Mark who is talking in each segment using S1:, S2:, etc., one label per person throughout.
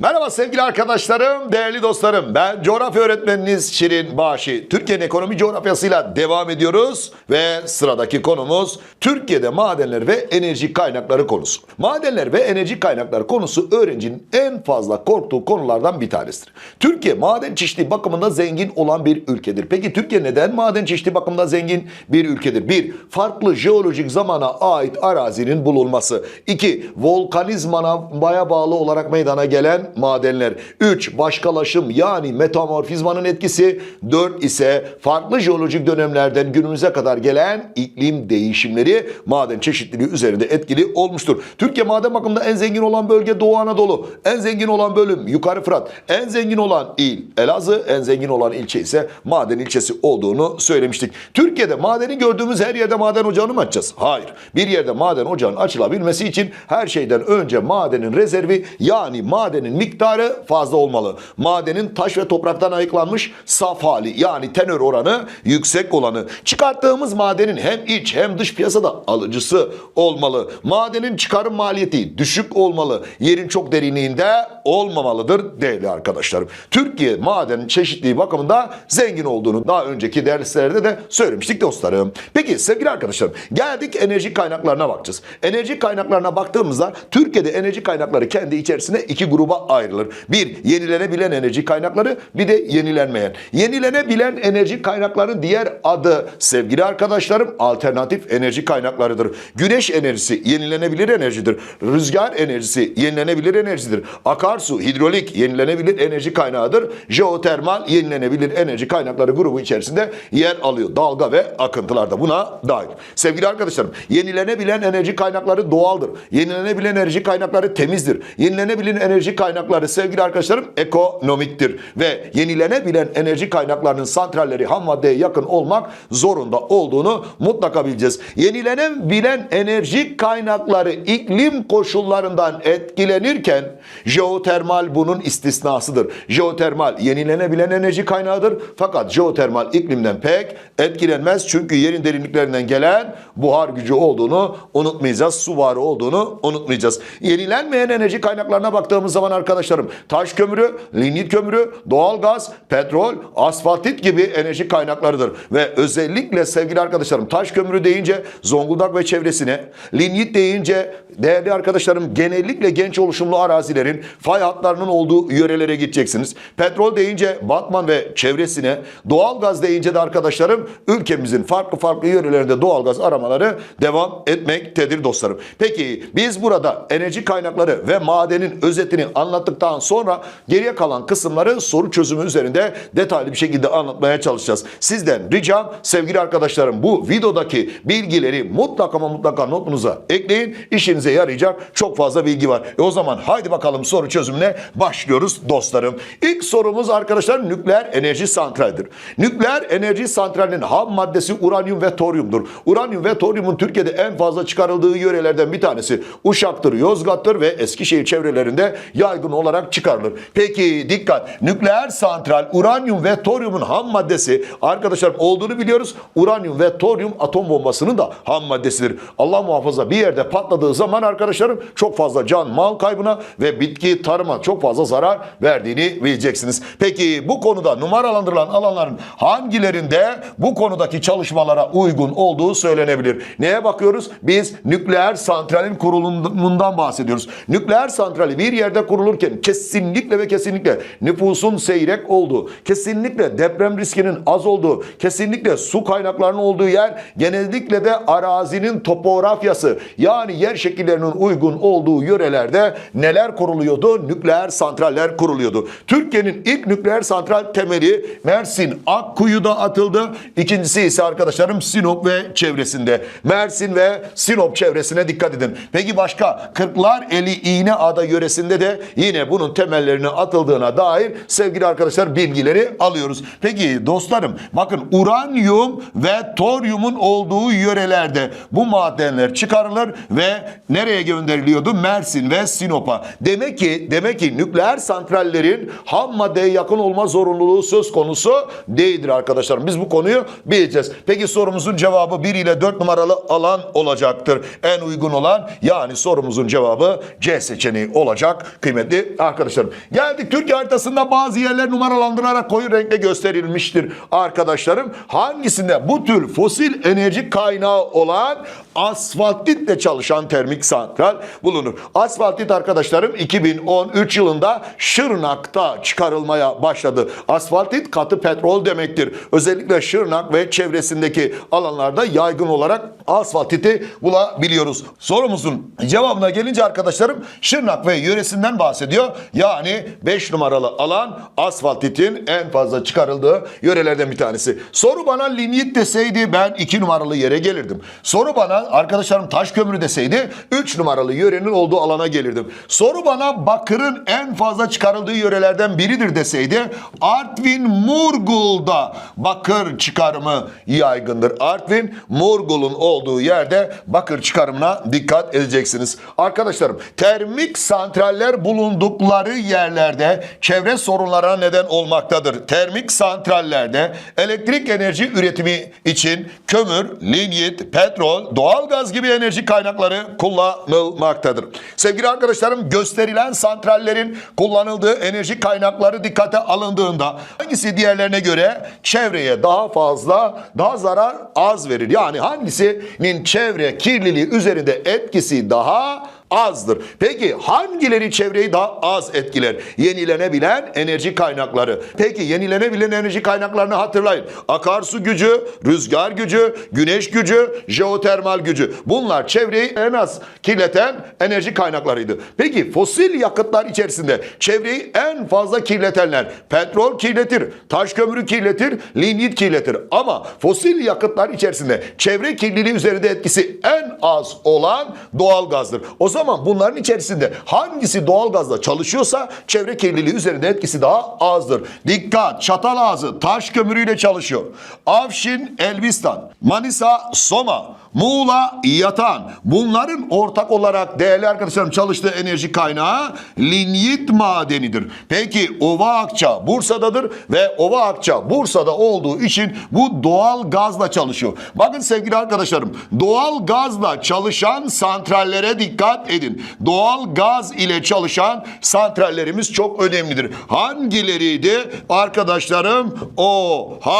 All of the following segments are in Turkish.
S1: Merhaba sevgili arkadaşlarım, değerli dostlarım. Ben coğrafya öğretmeniniz Şirin Bağışi. Türkiye'nin ekonomi coğrafyasıyla devam ediyoruz ve sıradaki konumuz Türkiye'de madenler ve enerji kaynakları konusu. Madenler ve enerji kaynakları konusu öğrencinin en fazla korktuğu konulardan bir tanesidir. Türkiye maden çeşitliği bakımında zengin olan bir ülkedir. Peki Türkiye neden maden çeşitliği bakımında zengin bir ülkedir? Bir, farklı jeolojik zamana ait arazinin bulunması. İki, volkanizmaya bağlı olarak meydana gelen madenler. 3. Başkalaşım yani metamorfizmanın etkisi. 4 ise farklı jeolojik dönemlerden günümüze kadar gelen iklim değişimleri maden çeşitliliği üzerinde etkili olmuştur. Türkiye maden bakımında en zengin olan bölge Doğu Anadolu. En zengin olan bölüm Yukarı Fırat. En zengin olan il Elazığ. En zengin olan ilçe ise maden ilçesi olduğunu söylemiştik. Türkiye'de madeni gördüğümüz her yerde maden ocağını mı açacağız? Hayır. Bir yerde maden ocağının açılabilmesi için her şeyden önce madenin rezervi yani madenin miktarı fazla olmalı. Madenin taş ve topraktan ayıklanmış saf hali yani tenör oranı yüksek olanı. Çıkarttığımız madenin hem iç hem dış piyasada alıcısı olmalı. Madenin çıkarım maliyeti düşük olmalı. Yerin çok derinliğinde olmamalıdır değerli arkadaşlarım. Türkiye maden çeşitliği bakımında zengin olduğunu daha önceki derslerde de söylemiştik dostlarım. Peki sevgili arkadaşlarım geldik enerji kaynaklarına bakacağız. Enerji kaynaklarına baktığımızda Türkiye'de enerji kaynakları kendi içerisinde iki gruba ayrılır. Bir yenilenebilen enerji kaynakları bir de yenilenmeyen. Yenilenebilen enerji kaynaklarının diğer adı sevgili arkadaşlarım alternatif enerji kaynaklarıdır. Güneş enerjisi yenilenebilir enerjidir. Rüzgar enerjisi yenilenebilir enerjidir. Akarsu, hidrolik yenilenebilir enerji kaynağıdır. Jeotermal yenilenebilir enerji kaynakları grubu içerisinde yer alıyor. Dalga ve akıntılar da buna dahil. Sevgili arkadaşlarım yenilenebilen enerji kaynakları doğaldır. Yenilenebilen enerji kaynakları temizdir. Yenilenebilen enerji kaynakları sevgili arkadaşlarım ekonomiktir. Ve yenilenebilen enerji kaynaklarının santralleri ham maddeye yakın olmak zorunda olduğunu mutlaka bileceğiz. Yenilenebilen enerji kaynakları iklim koşullarından etkilenirken jeotermal bunun istisnasıdır. Jeotermal yenilenebilen enerji kaynağıdır fakat jeotermal iklimden pek etkilenmez çünkü yerin derinliklerinden gelen buhar gücü olduğunu unutmayacağız. Su varı olduğunu unutmayacağız. Yenilenmeyen enerji kaynaklarına baktığımız zaman arkadaşlarım taş kömürü, lignit kömürü, doğalgaz, petrol, asfaltit gibi enerji kaynaklarıdır. Ve özellikle sevgili arkadaşlarım taş kömürü deyince Zonguldak ve çevresine, lignit deyince değerli arkadaşlarım genellikle genç oluşumlu arazilerin fay hatlarının olduğu yörelere gideceksiniz. Petrol deyince Batman ve çevresine, doğalgaz deyince de arkadaşlarım ülkemizin farklı farklı yörelerinde doğalgaz aramaları devam etmektedir dostlarım. Peki biz burada enerji kaynakları ve madenin özetini anlattıktan sonra geriye kalan kısımları soru çözümü üzerinde detaylı bir şekilde anlatmaya çalışacağız. Sizden ricam sevgili arkadaşlarım bu videodaki bilgileri mutlaka ama mutlaka notunuza ekleyin. İşinize yarayacak çok fazla bilgi var. E o zaman haydi bakalım soru çözümüne başlıyoruz dostlarım. İlk sorumuz arkadaşlar nükleer enerji santralidir. Nükleer enerji santralinin ham maddesi uranyum ve toryumdur. Uranyum ve toryumun Türkiye'de en fazla çıkarıldığı yörelerden bir tanesi Uşak'tır, Yozgat'tır ve Eskişehir çevrelerinde yaygın olarak çıkarılır. Peki dikkat nükleer santral uranyum ve toryumun ham maddesi arkadaşlar olduğunu biliyoruz. Uranyum ve toryum atom bombasının da ham maddesidir. Allah muhafaza bir yerde patladığı zaman arkadaşlarım çok fazla can mal kaybına ve bitki tarıma çok fazla zarar verdiğini bileceksiniz. Peki bu konuda numaralandırılan alanların hangilerinde bu konudaki çalışmalara uygun olduğu söylenebilir? Neye bakıyoruz? Biz nükleer santralin kurulumundan bahsediyoruz. Nükleer santrali bir yerde kurulurken kesinlikle ve kesinlikle nüfusun seyrek olduğu, kesinlikle deprem riskinin az olduğu, kesinlikle su kaynaklarının olduğu yer, genellikle de arazinin topografyası yani yer şekillerinin uygun olduğu yörelerde neler kuruluyordu? Nükleer santraller kuruluyordu. Türkiye'nin ilk nükleer santral temeli Mersin Akkuyu'da atıldı. İkincisi ise arkadaşlarım Sinop ve çevresinde. Mersin ve Sinop çevresine dikkat edin. Peki başka Kırklar Eli İğneada yöresinde de yine bunun temellerine atıldığına dair sevgili arkadaşlar bilgileri alıyoruz. Peki dostlarım bakın uranyum ve toryumun olduğu yörelerde bu madenler çıkarılır ve nereye gönderiliyordu? Mersin ve Sinop'a. Demek ki demek ki nükleer santrallerin ham maddeye yakın olma zorunluluğu söz konusu değildir arkadaşlar. Biz bu konuyu bileceğiz. Peki sorumuzun cevabı 1 ile 4 numaralı alan olacaktır. En uygun olan yani sorumuzun cevabı C seçeneği olacak kıymetli Şimdi arkadaşlarım geldik Türkiye haritasında bazı yerler numaralandırarak koyu renkle gösterilmiştir arkadaşlarım. Hangisinde bu tür fosil enerji kaynağı olan asfaltitle çalışan termik santral bulunur? Asfaltit arkadaşlarım 2013 yılında Şırnak'ta çıkarılmaya başladı. Asfaltit katı petrol demektir. Özellikle Şırnak ve çevresindeki alanlarda yaygın olarak asfaltiti bulabiliyoruz. Sorumuzun cevabına gelince arkadaşlarım Şırnak ve yöresinden bahsediyor. Yani 5 numaralı alan asfaltitin en fazla çıkarıldığı yörelerden bir tanesi. Soru bana linyit deseydi ben 2 numaralı yere gelirdim. Soru bana arkadaşlarım taş kömürü deseydi 3 numaralı yörenin olduğu alana gelirdim. Soru bana bakırın en fazla çıkarıldığı yörelerden biridir deseydi Artvin Murgul'da bakır çıkarımı yaygındır. Artvin Murgul'un olduğu yerde bakır çıkarımına dikkat edeceksiniz. Arkadaşlarım termik santraller bulundukları yerlerde çevre sorunlarına neden olmaktadır. Termik santrallerde elektrik enerji üretimi için kömür, linyit, petrol, doğalgaz gibi enerji kaynakları kullanılmaktadır. Sevgili arkadaşlarım gösterilen santrallerin kullanıldığı enerji kaynakları dikkate alındığında hangisi diğerlerine göre çevreye daha fazla, daha zarar az verir? Yani hangisinin çevre kirliliği üzerinde etkisi daha azdır. Peki hangileri çevreyi daha az etkiler? Yenilenebilen enerji kaynakları. Peki yenilenebilen enerji kaynaklarını hatırlayın. Akarsu gücü, rüzgar gücü, güneş gücü, jeotermal gücü. Bunlar çevreyi en az kirleten enerji kaynaklarıydı. Peki fosil yakıtlar içerisinde çevreyi en fazla kirletenler petrol kirletir, taş kömürü kirletir, linyit kirletir. Ama fosil yakıtlar içerisinde çevre kirliliği üzerinde etkisi en az olan doğalgazdır. O zaman bunların içerisinde hangisi doğalgazla çalışıyorsa çevre kirliliği üzerinde etkisi daha azdır. Dikkat! Çatalazı taş kömürüyle çalışıyor. Avşin, Elbistan, Manisa, Soma, Muğla, Yatan. Bunların ortak olarak değerli arkadaşlarım çalıştığı enerji kaynağı linyit madenidir. Peki Ova Akça Bursa'dadır ve Ova Akça Bursa'da olduğu için bu doğal gazla çalışıyor. Bakın sevgili arkadaşlarım doğal gazla çalışan santrallere dikkat edin. Doğal gaz ile çalışan santrallerimiz çok önemlidir. Hangileriydi? Arkadaşlarım O, H,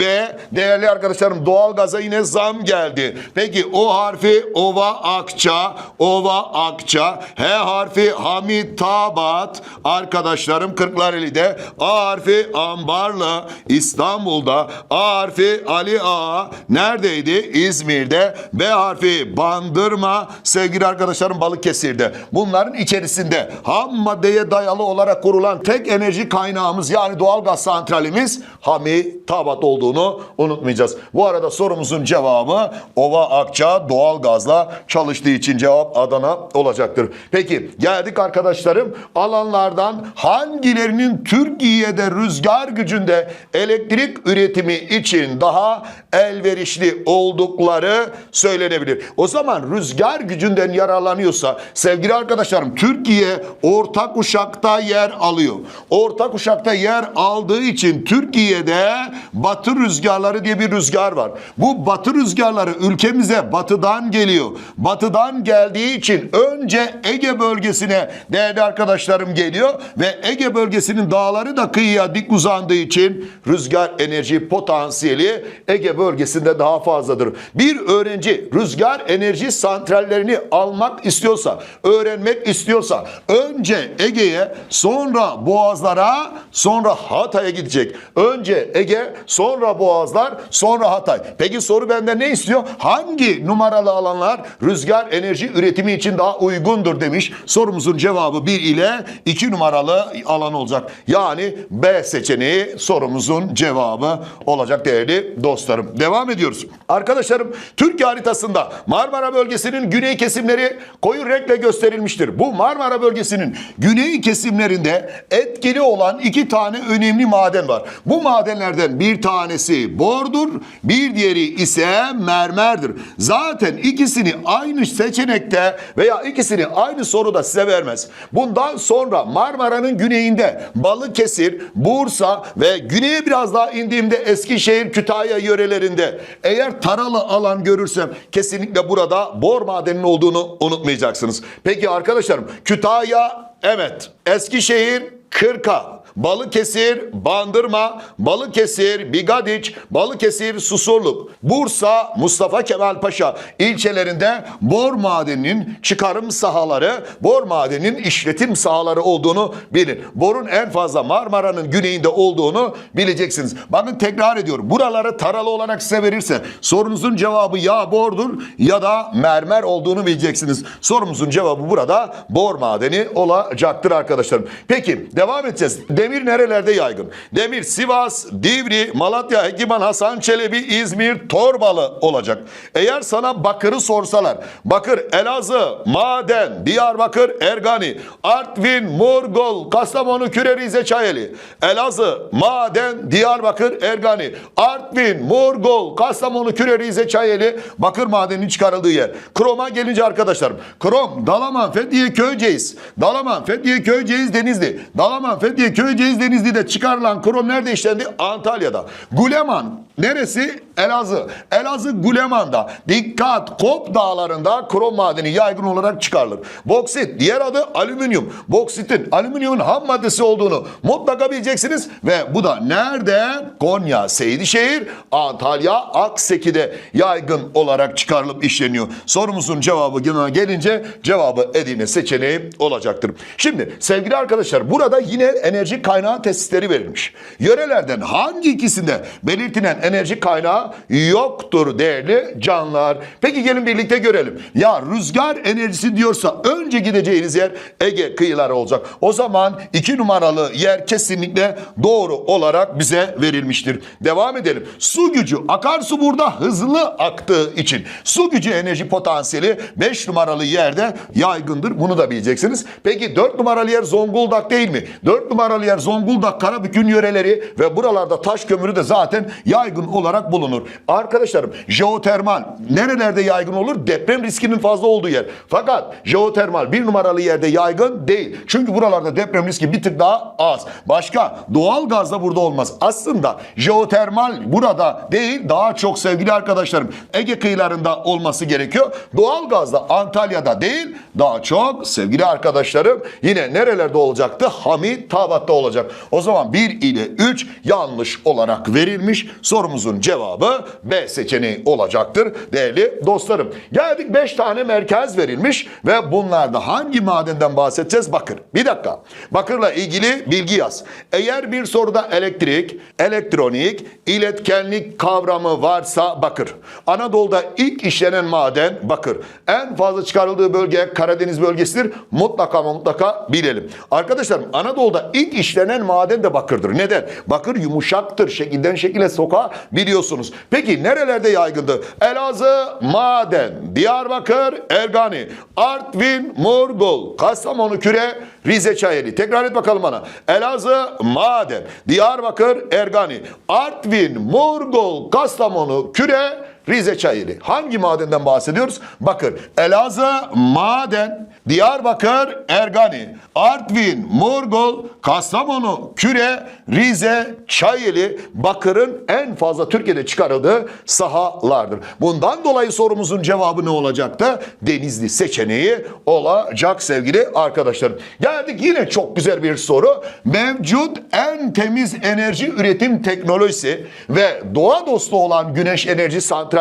S1: B. Değerli arkadaşlarım doğal gaza yine zam geldi. Peki O harfi Ova Akça, Ova Akça. H harfi Hamit Tabat. Arkadaşlarım Kırklareli'de. A harfi Ambarlı İstanbul'da. A harfi Ali Ağa. Neredeydi? İzmir'de. B harfi Bandırma. Sevgili arkadaşlarım Balıkesir'de. Bunların içerisinde ham maddeye dayalı olarak kurulan tek enerji kaynağımız yani doğalgaz santralimiz Hami Tabat olduğunu unutmayacağız. Bu arada sorumuzun cevabı Ova Akça doğalgazla çalıştığı için cevap Adana olacaktır. Peki geldik arkadaşlarım alanlardan hangilerinin Türkiye'de rüzgar gücünde elektrik üretimi için daha elverişli oldukları söylenebilir. O zaman rüzgar gücünden yararlanıyorsa sevgili arkadaşlarım Türkiye ortak uşakta yer alıyor. Ortak uşakta yer aldığı için Türkiye'de batı rüzgarları diye bir rüzgar var. Bu batı rüzgarları ülkemize batıdan geliyor. Batıdan geldiği için önce Ege bölgesine değerli arkadaşlarım geliyor ve Ege bölgesinin dağları da kıyıya dik uzandığı için rüzgar enerji potansiyeli Ege bölgesinde daha fazladır. Bir öğrenci rüzgar enerji santrallerini almak istiyorsa, öğrenmek istiyorsa önce Ege'ye, sonra Boğazlara, sonra Hatay'a gidecek. Önce Ege, sonra Boğazlar, sonra Hatay. Peki soru benden ne istiyor? Hangi numaralı alanlar rüzgar enerji üretimi için daha uygundur demiş. Sorumuzun cevabı 1 ile 2 numaralı alan olacak. Yani B seçeneği sorumuzun cevabı olacak değerli dostlarım. Devam ediyoruz. Arkadaşlarım Türkiye haritasında Marmara bölgesinin güney kesimleri koyu renkle gösterilmiştir. Bu Marmara bölgesinin güney kesimlerinde etkili olan iki tane önemli maden var. Bu madenlerden bir tanesi bordur, bir diğeri ise mermerdir. Zaten ikisini aynı seçenekte veya ikisini aynı soruda size vermez. Bundan sonra Marmara'nın güneyinde Balıkesir, Bursa ve güneye biraz daha indiğimde Eskişehir, Kütahya yörelerinde eğer taralı alan görürsem kesinlikle burada bor madeninin olduğunu unutmayacaksınız. Peki arkadaşlarım Kütahya Evet. Eskişehir, Kırka, Balıkesir, Bandırma, Balıkesir, Bigadiç, Balıkesir, Susurluk, Bursa, Mustafa Kemal Paşa ilçelerinde bor madeninin çıkarım sahaları, bor madeninin işletim sahaları olduğunu bilin. Borun en fazla Marmara'nın güneyinde olduğunu bileceksiniz. Bakın tekrar ediyorum. Buraları taralı olarak size verirse sorunuzun cevabı ya bordur ya da mermer olduğunu bileceksiniz. Sorumuzun cevabı burada bor madeni olacaktır arkadaşlarım. Peki devam edeceğiz. Demir nerelerde yaygın? Demir Sivas, Divri, Malatya, Hekiman, Hasan Çelebi, İzmir, Torbalı olacak. Eğer sana Bakır'ı sorsalar, Bakır, Elazığ, Maden, Diyarbakır, Ergani, Artvin, Murgol, Kastamonu, Küre, Çayeli, Elazığ, Maden, Diyarbakır, Ergani, Artvin, Murgol, Kastamonu, Küre, Çayeli, Bakır madeninin çıkarıldığı yer. Krom'a gelince arkadaşlarım, Krom, Dalaman, Fethiye, Köyceğiz, Dalaman, Fethiye, Köyceğiz, Denizli, Dalaman, Fethiye, Köyceğiz, Denizli'de çıkarılan krom nerede işlendi? Antalya'da. Guleman neresi? Elazığ. Elazığ Guleman'da. Dikkat! Kop dağlarında krom madeni yaygın olarak çıkarılır. Boksit diğer adı alüminyum. Boksitin alüminyumun ham maddesi olduğunu mutlaka bileceksiniz ve bu da nerede? Konya, Seydişehir, Antalya, Akseki'de yaygın olarak çıkarılıp işleniyor. Sorumuzun cevabı gelince cevabı Edirne seçeneği olacaktır. Şimdi sevgili arkadaşlar burada yine enerji kaynağı tesisleri verilmiş. Yörelerden hangi ikisinde belirtilen enerji kaynağı yoktur değerli canlar. Peki gelin birlikte görelim. Ya rüzgar enerjisi diyorsa önce gideceğiniz yer Ege kıyıları olacak. O zaman iki numaralı yer kesinlikle doğru olarak bize verilmiştir. Devam edelim. Su gücü akarsu burada hızlı aktığı için su gücü enerji potansiyeli 5 numaralı yerde yaygındır. Bunu da bileceksiniz. Peki 4 numaralı yer Zonguldak değil mi? 4 numaralı yer Zonguldak, Karabük'ün yöreleri ve buralarda taş kömürü de zaten yaygın olarak bulunur. Arkadaşlarım jeotermal nerelerde yaygın olur? Deprem riskinin fazla olduğu yer. Fakat jeotermal bir numaralı yerde yaygın değil. Çünkü buralarda deprem riski bir tık daha az. Başka doğal gaz da burada olmaz. Aslında jeotermal burada değil daha çok sevgili arkadaşlarım Ege kıyılarında olması gerekiyor. Doğal gaz da Antalya'da değil daha çok sevgili arkadaşlarım yine nerelerde olacaktı? Hamitabat'ta olacak. O zaman 1 ile 3 yanlış olarak verilmiş. Sorumuzun cevabı B seçeneği olacaktır değerli dostlarım. Geldik 5 tane merkez verilmiş ve bunlarda hangi madenden bahsedeceğiz? Bakır. Bir dakika. Bakırla ilgili bilgi yaz. Eğer bir soruda elektrik, elektronik, iletkenlik kavramı varsa bakır. Anadolu'da ilk işlenen maden bakır. En fazla çıkarıldığı bölge Karadeniz bölgesidir. Mutlaka mutlaka bilelim. Arkadaşlarım Anadolu'da ilk işlenen maden de bakırdır. Neden? Bakır yumuşaktır. Şekilden şekile soka biliyorsunuz. Peki nerelerde yaygındı? Elazığ maden, Diyarbakır, Ergani, Artvin, Murgul, Kastamonu, Küre, Rize Çayeli. Tekrar et bakalım bana. Elazığ maden, Diyarbakır, Ergani, Artvin, Murgul, Kastamonu, Küre, Rize Çayeli. Hangi madenden bahsediyoruz? Bakın Elazığ maden, Diyarbakır, Ergani, Artvin, Murgul, Kastamonu, Küre, Rize, Çayeli bakırın en fazla Türkiye'de çıkarıldığı sahalardır. Bundan dolayı sorumuzun cevabı ne olacaktı? Denizli seçeneği olacak sevgili arkadaşlarım. Geldik yine çok güzel bir soru. Mevcut en temiz enerji üretim teknolojisi ve doğa dostu olan güneş enerji santralleri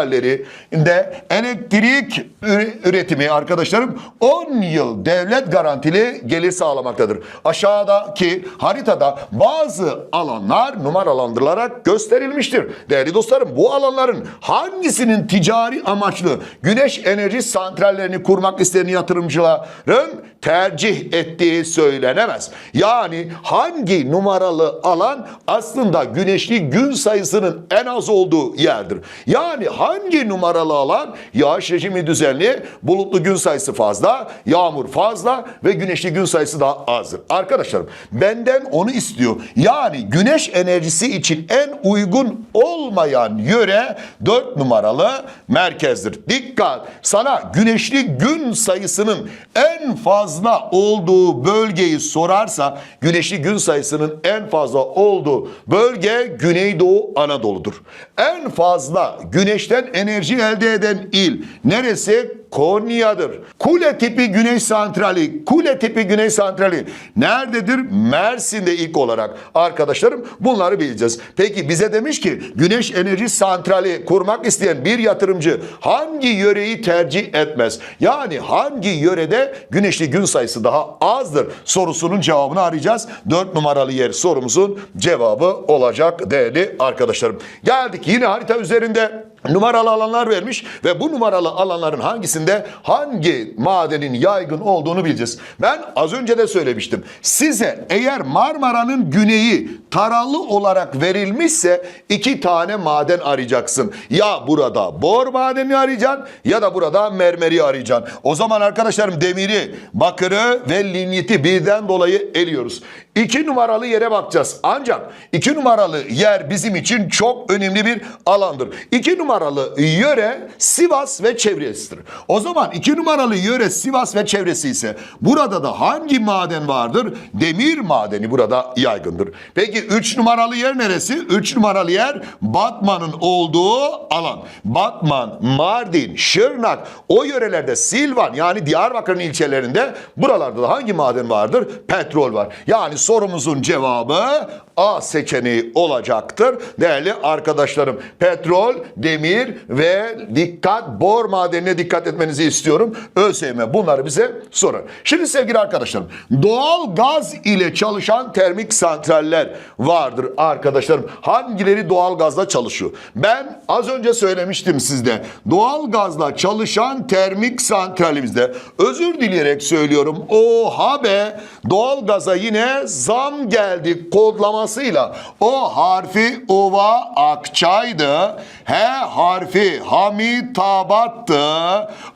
S1: de elektrik üre- üretimi arkadaşlarım 10 yıl devlet garantili gelir sağlamaktadır. Aşağıdaki haritada bazı alanlar numaralandırılarak gösterilmiştir. Değerli dostlarım bu alanların hangisinin ticari amaçlı güneş enerji santrallerini kurmak isteyen yatırımcıların tercih ettiği söylenemez. Yani hangi numaralı alan aslında güneşli gün sayısının en az olduğu yerdir. Yani hangi numaralı alan yağış rejimi düzenli, bulutlu gün sayısı fazla, yağmur fazla ve güneşli gün sayısı daha azdır. Arkadaşlarım benden onu istiyor. Yani güneş enerjisi için en uygun olmayan yöre 4 numaralı merkezdir. Dikkat! Sana güneşli gün sayısının en fazla olduğu bölgeyi sorarsa güneşli gün sayısının en fazla olduğu bölge Güneydoğu Anadolu'dur. En fazla güneşli güneşten enerji elde eden il neresi? Konya'dır. Kule tipi güneş santrali, kule tipi güneş santrali nerededir? Mersin'de ilk olarak. Arkadaşlarım bunları bileceğiz. Peki bize demiş ki güneş enerji santrali kurmak isteyen bir yatırımcı hangi yöreyi tercih etmez? Yani hangi yörede güneşli gün sayısı daha azdır sorusunun cevabını arayacağız. 4 numaralı yer sorumuzun cevabı olacak değerli arkadaşlarım. Geldik yine harita üzerinde numaralı alanlar vermiş ve bu numaralı alanların hangisinde hangi madenin yaygın olduğunu bileceğiz. Ben az önce de söylemiştim. Size eğer Marmara'nın güneyi taralı olarak verilmişse iki tane maden arayacaksın. Ya burada bor madeni arayacaksın ya da burada mermeri arayacaksın. O zaman arkadaşlarım demiri, bakırı ve linyiti birden dolayı eliyoruz. İki numaralı yere bakacağız. Ancak iki numaralı yer bizim için çok önemli bir alandır. İki numaralı yöre Sivas ve çevresidir. O zaman iki numaralı yöre Sivas ve çevresi ise burada da hangi maden vardır? Demir madeni burada yaygındır. Peki üç numaralı yer neresi? Üç numaralı yer Batman'ın olduğu alan. Batman, Mardin, Şırnak o yörelerde Silvan yani Diyarbakır'ın ilçelerinde buralarda da hangi maden vardır? Petrol var. Yani sorumuzun cevabı A seçeneği olacaktır. Değerli arkadaşlarım petrol, demir ve dikkat bor madenine dikkat etmenizi istiyorum. ÖSYM bunları bize sorar. Şimdi sevgili arkadaşlarım doğal gaz ile çalışan termik santraller vardır arkadaşlarım. Hangileri doğal gazla çalışıyor? Ben az önce söylemiştim sizde. Doğal gazla çalışan termik santralimizde özür dileyerek söylüyorum. Oha be doğal gaza yine zam geldi kodlamasıyla. O harfi ova akçaydı. H harfi hamitabattı.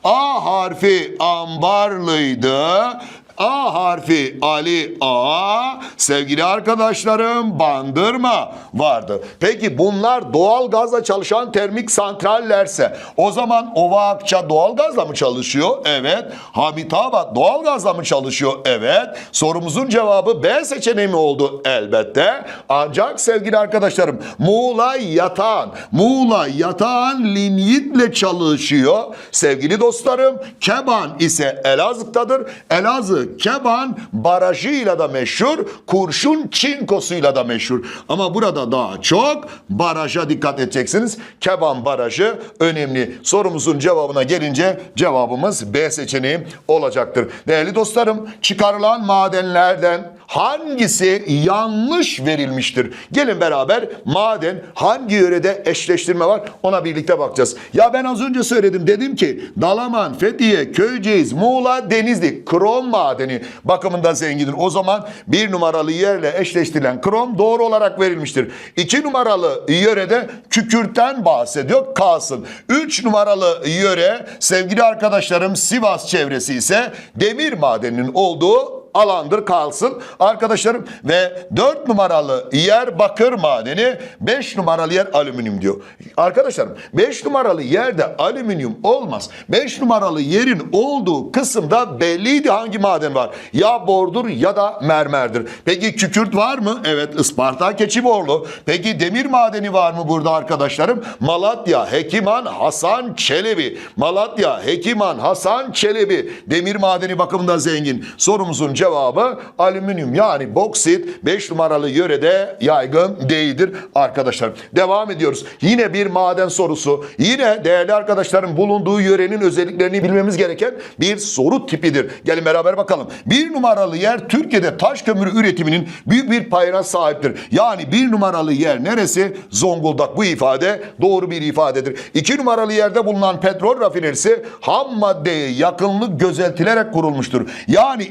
S1: A harfi ambarlıydı. A harfi Ali A. Sevgili arkadaşlarım bandırma vardı. Peki bunlar doğal gazla çalışan termik santrallerse o zaman Ova Akça doğal gazla mı çalışıyor? Evet. Hamitabat doğal gazla mı çalışıyor? Evet. Sorumuzun cevabı B seçeneği mi oldu? Elbette. Ancak sevgili arkadaşlarım Muğla Yatağan. Muğla Yatağan linyitle çalışıyor. Sevgili dostlarım Keban ise Elazığ'dadır. Elazığ Keban barajıyla da meşhur, kurşun çinkosuyla da meşhur. Ama burada daha çok baraja dikkat edeceksiniz. Keban barajı önemli. Sorumuzun cevabına gelince cevabımız B seçeneği olacaktır. Değerli dostlarım, çıkarılan madenlerden hangisi yanlış verilmiştir? Gelin beraber maden hangi yörede eşleştirme var ona birlikte bakacağız. Ya ben az önce söyledim dedim ki Dalaman, Fethiye, Köyceğiz, Muğla, Denizli krom madeni bakımından zengindir. O zaman bir numaralı yerle eşleştirilen krom doğru olarak verilmiştir. İki numaralı yörede kükürtten bahsediyor kalsın. Üç numaralı yöre sevgili arkadaşlarım Sivas çevresi ise demir madeninin olduğu alandır kalsın arkadaşlarım ve 4 numaralı yer bakır madeni 5 numaralı yer alüminyum diyor. Arkadaşlarım 5 numaralı yerde alüminyum olmaz. 5 numaralı yerin olduğu kısımda belliydi hangi maden var. Ya bordur ya da mermerdir. Peki kükürt var mı? Evet Isparta Keçiborlu. Peki demir madeni var mı burada arkadaşlarım? Malatya Hekiman Hasan Çelebi. Malatya Hekiman Hasan Çelebi. Demir madeni bakımından zengin. Sorumuzun cevabı alüminyum yani boksit 5 numaralı yörede yaygın değildir arkadaşlar. Devam ediyoruz. Yine bir maden sorusu. Yine değerli arkadaşların bulunduğu yörenin özelliklerini bilmemiz gereken bir soru tipidir. Gelin beraber bakalım. Bir numaralı yer Türkiye'de taş kömürü üretiminin büyük bir payına sahiptir. Yani bir numaralı yer neresi? Zonguldak. Bu ifade doğru bir ifadedir. İki numaralı yerde bulunan petrol rafinerisi ham maddeye yakınlık gözeltilerek kurulmuştur. Yani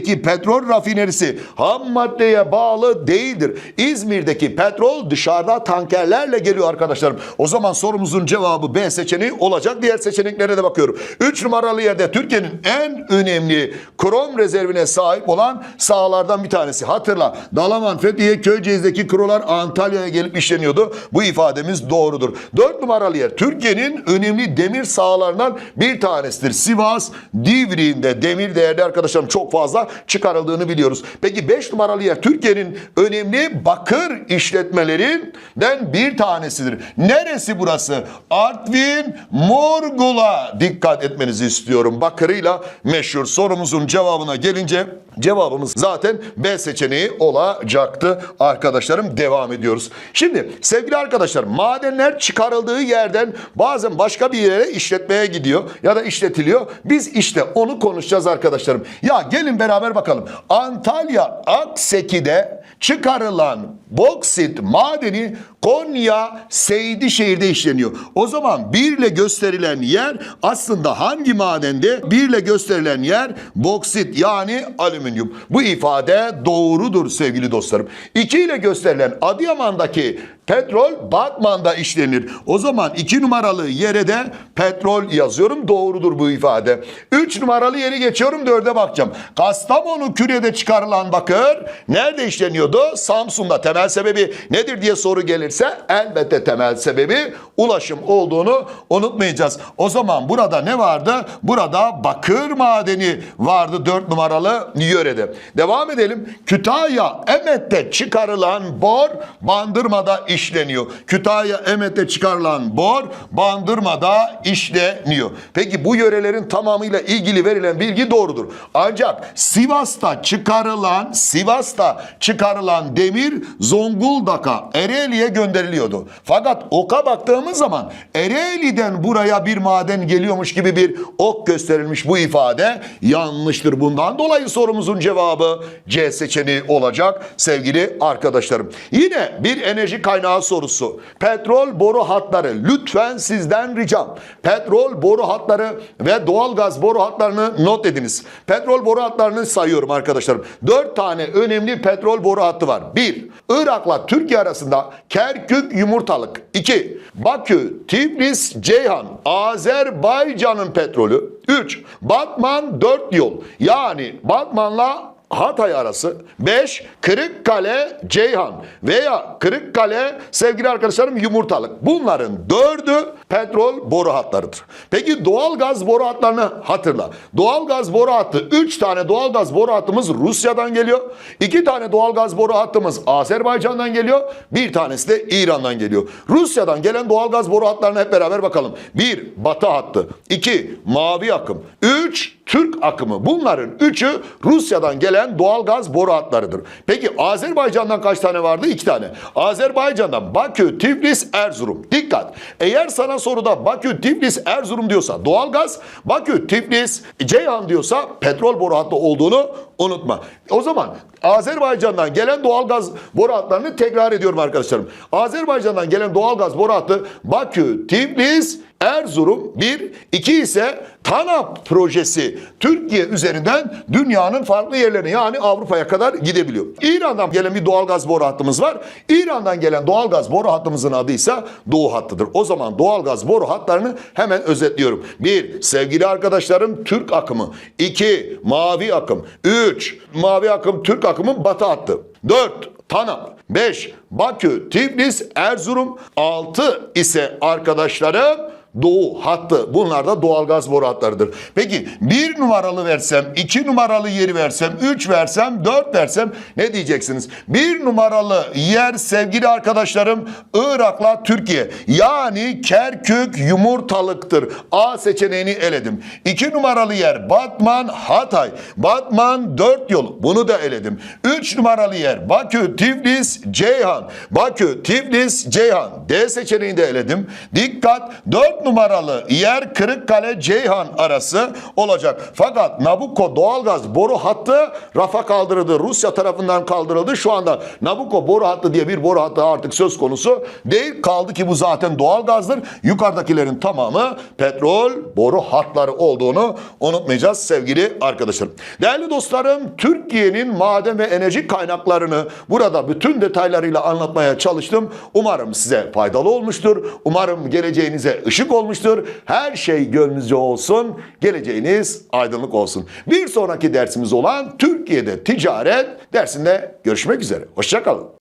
S1: İzmir'deki petrol rafinerisi ham maddeye bağlı değildir. İzmir'deki petrol dışarıda tankerlerle geliyor arkadaşlarım. O zaman sorumuzun cevabı B seçeneği olacak. Diğer seçeneklere de bakıyorum. 3 numaralı yerde Türkiye'nin en önemli krom rezervine sahip olan sahalardan bir tanesi. Hatırla Dalaman, Fethiye, Köyceğiz'deki krolar Antalya'ya gelip işleniyordu. Bu ifademiz doğrudur. 4 numaralı yer Türkiye'nin önemli demir sahalarından bir tanesidir. Sivas, Divriğinde demir değerli arkadaşlarım çok fazla çıkarıldığını biliyoruz. Peki 5 numaralı yer Türkiye'nin önemli bakır işletmelerinden bir tanesidir. Neresi burası? Artvin Morgul'a dikkat etmenizi istiyorum. Bakırıyla meşhur sorumuzun cevabına gelince cevabımız zaten B seçeneği olacaktı. Arkadaşlarım devam ediyoruz. Şimdi sevgili arkadaşlar madenler çıkarıldığı yerden bazen başka bir yere işletmeye gidiyor ya da işletiliyor. Biz işte onu konuşacağız arkadaşlarım. Ya gelin beraber bakalım. Antalya Akseki'de çıkarılan boksit madeni Konya Seydişehir'de işleniyor. O zaman birle gösterilen yer aslında hangi madende? Birle gösterilen yer boksit yani alüminyum. Bu ifade doğrudur sevgili dostlarım. İki ile gösterilen Adıyaman'daki petrol Batman'da işlenir. O zaman iki numaralı yere de petrol yazıyorum. Doğrudur bu ifade. Üç numaralı yeri geçiyorum dörde bakacağım. Kastamonu kürede çıkarılan bakır nerede işleniyordu? Samsun'da. Temel sebebi nedir diye soru gelirse elbette temel sebebi ulaşım olduğunu unutmayacağız. O zaman burada ne vardı? Burada bakır madeni vardı dört numaralı yörede. Devam edelim. Kütahya Emet'te çıkarılan bor Bandırma'da işleniyor. Kütahya Emet'te çıkarılan bor Bandırma'da işleniyor. Peki bu yörelerin tamamıyla ilgili verilen bilgi doğrudur. Ancak Sivas'ta çıkarılan Sivas'ta çıkarılan demir Zonguldak'a Ereğli'ye gönderiliyordu. Fakat oka baktığımız zaman Ereğli'den buraya bir maden geliyormuş gibi bir ok gösterilmiş bu ifade yanlıştır. Bundan dolayı sorumuzun cevabı C seçeneği olacak sevgili arkadaşlarım. Yine bir enerji kaynağı sorusu. Petrol boru hatları lütfen sizden ricam. Petrol boru hatları ve doğalgaz boru hatlarını not ediniz. Petrol boru hatlarını sayıyorum arkadaşlarım. Dört tane önemli petrol boru hattı var. Bir, Irak'la Türkiye arasında Kerkük Yumurtalık. İki, Bakü, Tiflis, Ceyhan, Azerbaycan'ın petrolü. Üç, Batman dört yol. Yani Batman'la Hatay arası 5 Kırıkkale Ceyhan veya Kırıkkale sevgili arkadaşlarım yumurtalık. Bunların dördü petrol boru hatlarıdır. Peki doğalgaz boru hatlarını hatırla. Doğalgaz boru hattı 3 tane doğalgaz boru hattımız Rusya'dan geliyor. 2 tane doğalgaz boru hattımız Azerbaycan'dan geliyor. Bir tanesi de İran'dan geliyor. Rusya'dan gelen doğalgaz boru hatlarına hep beraber bakalım. 1 Batı hattı. 2 Mavi akım. 3 Türk akımı. Bunların üçü Rusya'dan gelen doğal gaz boru hatlarıdır. Peki Azerbaycan'dan kaç tane vardı? İki tane. Azerbaycan'dan Bakü, Tiflis, Erzurum. Dikkat. Eğer sana soruda Bakü, Tiflis, Erzurum diyorsa doğal gaz, Bakü, Tiflis, Ceyhan diyorsa petrol boru hattı olduğunu unutma. O zaman Azerbaycan'dan gelen doğal gaz boru hatlarını tekrar ediyorum arkadaşlarım. Azerbaycan'dan gelen doğal gaz boru hattı Bakü, Tiflis, Erzurum 1, 2 ise TANAP projesi Türkiye üzerinden dünyanın farklı yerlerine yani Avrupa'ya kadar gidebiliyor. İran'dan gelen bir doğalgaz boru hattımız var. İran'dan gelen doğalgaz boru hattımızın adı ise Doğu hattıdır. O zaman doğalgaz boru hatlarını hemen özetliyorum. 1. Sevgili arkadaşlarım Türk akımı. 2. Mavi akım. 3. Mavi akım Türk akımın batı hattı. 4. TANAP. 5. Bakü, Tiflis, Erzurum. 6 ise arkadaşlarım Doğu hattı. Bunlar da doğalgaz boru hatlarıdır. Peki bir numaralı versem, iki numaralı yeri versem, üç versem, dört versem ne diyeceksiniz? Bir numaralı yer sevgili arkadaşlarım Irak'la Türkiye. Yani Kerkük yumurtalıktır. A seçeneğini eledim. İki numaralı yer Batman Hatay. Batman dört yol. Bunu da eledim. Üç numaralı yer Bakü Tiflis Ceyhan. Bakü Tiflis Ceyhan. D seçeneğini de eledim. Dikkat. Dört numaralı yer Kırıkkale Ceyhan arası olacak. Fakat Nabucco doğalgaz boru hattı rafa kaldırıldı. Rusya tarafından kaldırıldı. Şu anda Nabucco boru hattı diye bir boru hattı artık söz konusu değil. Kaldı ki bu zaten doğalgazdır. Yukarıdakilerin tamamı petrol boru hatları olduğunu unutmayacağız sevgili arkadaşlarım. Değerli dostlarım Türkiye'nin maden ve enerji kaynaklarını burada bütün detaylarıyla anlatmaya çalıştım. Umarım size faydalı olmuştur. Umarım geleceğinize ışık olmuştur. Her şey gönlünüzce olsun. Geleceğiniz aydınlık olsun. Bir sonraki dersimiz olan Türkiye'de ticaret dersinde görüşmek üzere. Hoşçakalın.